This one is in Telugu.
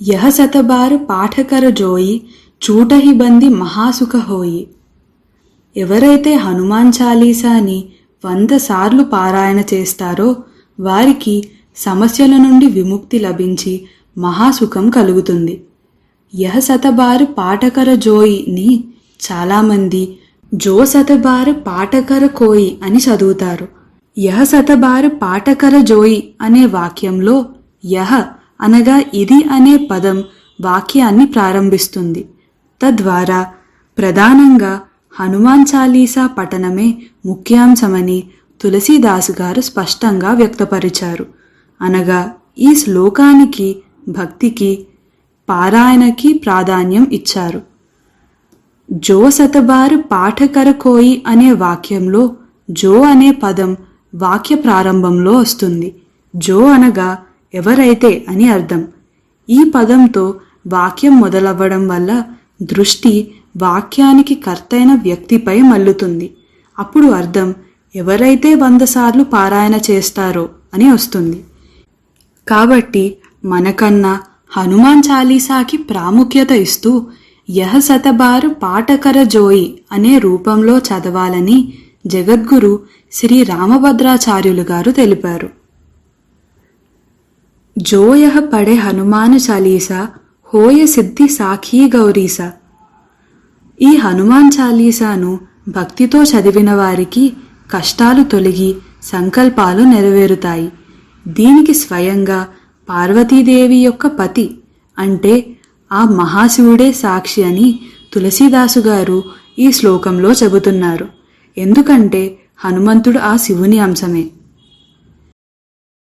యహ శతబారు పాఠకర జోయి చూటహి బంది మహాసుఖ హోయి। ఎవరైతే హనుమాన్ చాలీసాని వంద సార్లు పారాయణ చేస్తారో వారికి సమస్యల నుండి విముక్తి లభించి మహాసుఖం కలుగుతుంది। యహ శతబారు పాఠకర జోయిని చాలామంది జో శతబారు పాఠకర కోయి అని చదువుతారు। యహ శతబారు పాఠకర జోయి అనే వాక్యంలో యహ అనగా ఇది అనే పదం వాక్యాన్ని ప్రారంభిస్తుంది. తద్వారా ప్రధానంగా హనుమాన్ చాలీసా పఠనమే ముఖ్యాంశమని తులసీదాసు గారు స్పష్టంగా వ్యక్తపరిచారు. అనగా ఈ శ్లోకానికి భక్తికి పారాయణకి ప్రాధాన్యం ఇచ్చారు. జో శతబారు పాఠకర కోయి అనే వాక్యంలో జో అనే పదం వాక్య ప్రారంభంలో వస్తుంది. జో అనగా ఎవరైతే అని అర్థం. ఈ పదంతో వాక్యం మొదలవ్వడం వల్ల దృష్టి వాక్యానికి కర్తైన వ్యక్తిపై మల్లుతుంది. అప్పుడు అర్థం ఎవరైతే వంద సార్లు పారాయణ చేస్తారో అని వస్తుంది. కాబట్టి మనకన్నా హనుమాన్ చాలీసాకి ప్రాముఖ్యత ఇస్తూ యహ శతబారు పాఠకర జోయి అనే రూపంలో చదవాలని జగద్గురు శ్రీ రామభద్రాచార్యులు గారు తెలిపారు. జోయ పడే హనుమాన చాలీసా హోయ సిద్ధి సాఖీ గౌరీసా. ఈ హనుమాన్ చాలీసాను భక్తితో చదివిన వారికి కష్టాలు తొలగి సంకల్పాలు నెరవేరుతాయి. దీనికి స్వయంగా పార్వతీదేవి యొక్క పతి అంటే ఆ మహాశివుడే సాక్షి అని తులసీదాసు గారు ఈ శ్లోకంలో చెబుతున్నారు. ఎందుకంటే హనుమంతుడు ఆ శివుని అంశమే.